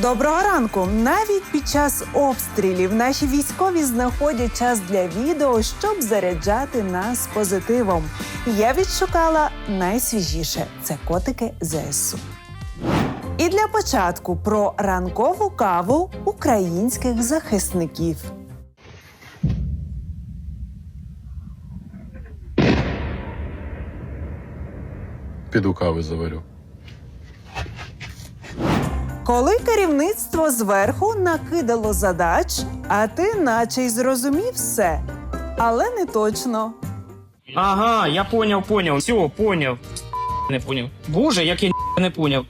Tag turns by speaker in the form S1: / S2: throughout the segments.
S1: Доброго ранку! Навіть під час обстрілів наші військові знаходять час для відео, щоб заряджати нас позитивом. Я відшукала найсвіжіше це котики ЗСУ. І для початку про ранкову каву українських захисників.
S2: Піду кави заварю.
S1: Коли керівництво зверху накидало задач, а ти наче й зрозумів все, але не точно.
S3: Ага, я поняв, поняв. Все, поняв. Не поняв. Боже, як я не поняв.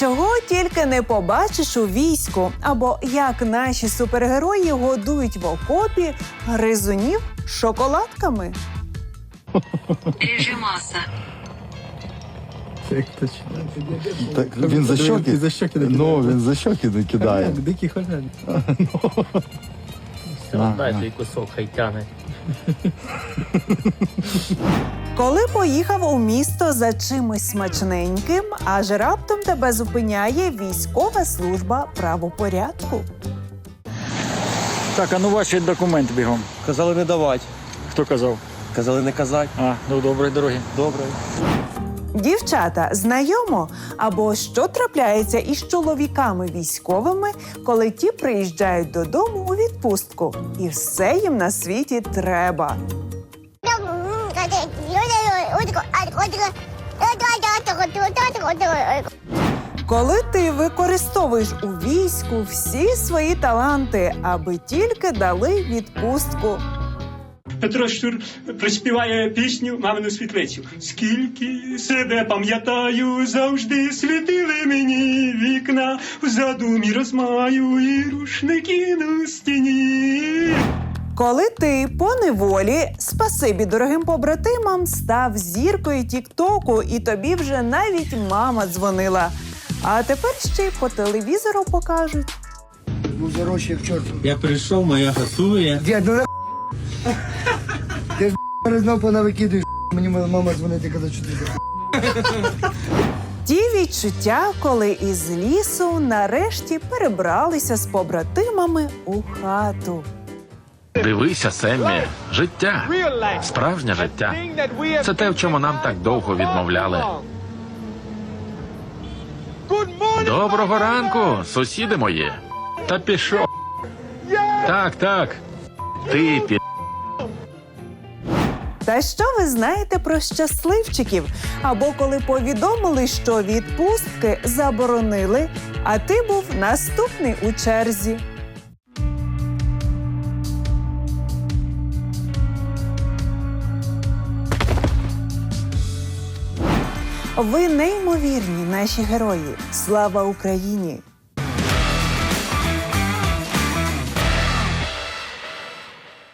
S1: Чого тільки не побачиш у війську, або як наші супергерої годують в окопі гризунів шоколадками.
S4: Режимаса.
S5: Так, він за щоки?
S6: за щоки не
S5: Ну, він за щоки не кидає.
S6: Дикий хазяїн.
S5: Ага.
S3: Дай той кусок, хай тяне.
S1: Коли поїхав у місто за чимось смачненьким, аж раптом тебе зупиняє військова служба правопорядку.
S7: Так, а ну ваші документи бігом.
S6: Казали не давати.
S7: Хто казав?
S6: Казали не казати.
S7: А, ну доброї дороги.
S6: Добре.
S1: Дівчата, знайомо або що трапляється із чоловіками військовими, коли ті приїжджають додому у відпустку, і все їм на світі треба. Коли ти використовуєш у війську всі свої таланти, аби тільки дали відпустку.
S8: Петро Щур приспіває пісню Мамину світлицю. Скільки себе пам'ятаю, завжди світили мені вікна в задумі розмаю і рушники на стіні.
S1: Коли ти по неволі, спасибі дорогим побратимам, став зіркою Тіктоку, і тобі вже навіть мама дзвонила. А тепер ще й по телевізору покажуть.
S9: Був зарощий в чорт.
S6: Я прийшов, моя гасує.
S9: Дід, ну ж знов понавикидуєш. Мені моя мама дзвонити, казати, що ти за
S1: Ті відчуття, коли із лісу нарешті перебралися з побратимами у хату.
S2: Дивися, Семмі, життя, справжнє життя. Це те, в чому нам так довго відмовляли. Доброго ранку, сусіди мої. Та пішов. Так, так. Ти пі...
S1: Та що ви знаєте про щасливчиків? Або коли повідомили, що відпустки заборонили, а ти був наступний у черзі. Ви неймовірні, наші герої. Слава Україні!